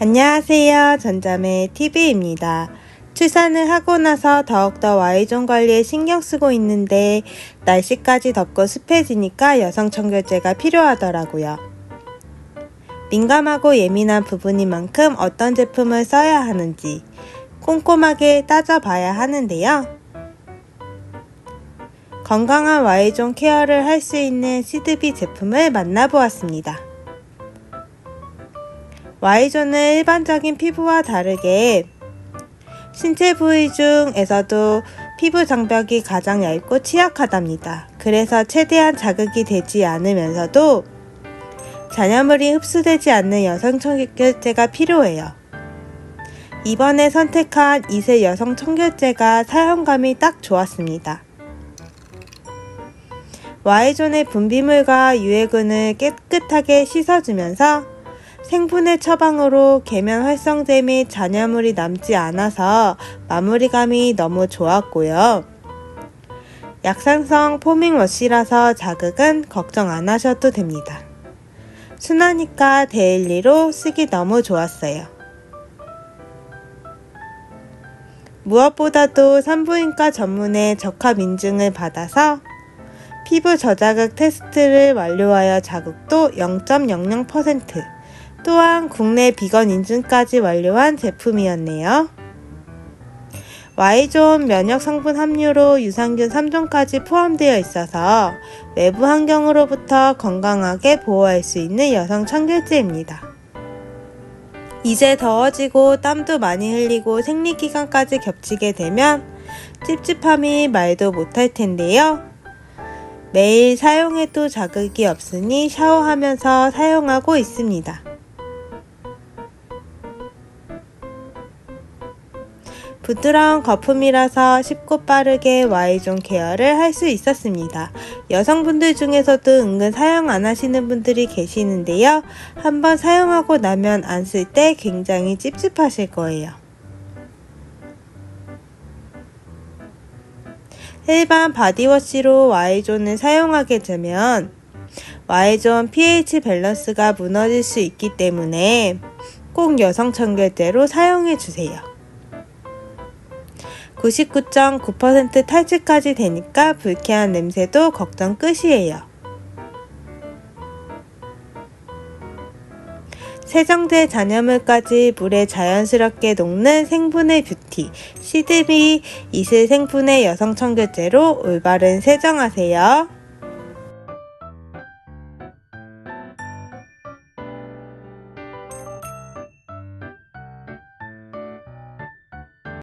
안녕하세요. 전자매 TV입니다. 출산을 하고 나서 더욱더 Y존 관리에 신경 쓰고 있는데 날씨까지 덥고 습해지니까 여성 청결제가 필요하더라고요. 민감하고 예민한 부분인 만큼 어떤 제품을 써야 하는지 꼼꼼하게 따져봐야 하는데요. 건강한 Y존 케어를 할 수 있는 시드비 제품을 만나보았습니다. Y존은 일반적인 피부와 다르게 신체 부위 중에서도 피부 장벽이 가장 얇고 취약하답니다. 그래서 최대한 자극이 되지 않으면서도 잔여물이 흡수되지 않는 여성 청결제가 필요해요. 이번에 선택한 이세 여성 청결제가 사용감이 딱 좋았습니다. Y존의 분비물과 유해균을 깨끗하게 씻어주면서 생분해 처방으로 계면 활성제 및 잔여물이 남지 않아서 마무리감이 너무 좋았고요. 약산성 포밍 워시라서 자극은 걱정 안 하셔도 됩니다. 순하니까 데일리로 쓰기 너무 좋았어요. 무엇보다도 산부인과 전문의 적합 인증을 받아서 피부 저자극 테스트를 완료하여 자극도 0.00% 또한 국내 비건 인증까지 완료한 제품이었네요. Y존 면역 성분 함유로 유산균 3종까지 포함되어 있어서 외부 환경으로부터 건강하게 보호할 수 있는 여성 청결제입니다. 이제 더워지고 땀도 많이 흘리고 생리기간까지 겹치게 되면 찝찝함이 말도 못할 텐데요. 매일 사용해도 자극이 없으니 샤워하면서 사용하고 있습니다. 부드러운 거품이라서 쉽고 빠르게 Y존 케어를 할 수 있었습니다. 여성분들 중에서도 은근 사용 안 하시는 분들이 계시는데요. 한번 사용하고 나면 안 쓸 때 굉장히 찝찝하실 거예요. 일반 바디워시로 Y존을 사용하게 되면 Y존 pH 밸런스가 무너질 수 있기 때문에 꼭 여성 청결제로 사용해 주세요. 99.9% 탈취까지 되니까 불쾌한 냄새도 걱정 끝이에요. 세정제 잔여물까지 물에 자연스럽게 녹는 생분해 뷰티 시드비 이슬 생분해 여성 청결제로 올바른 세정하세요.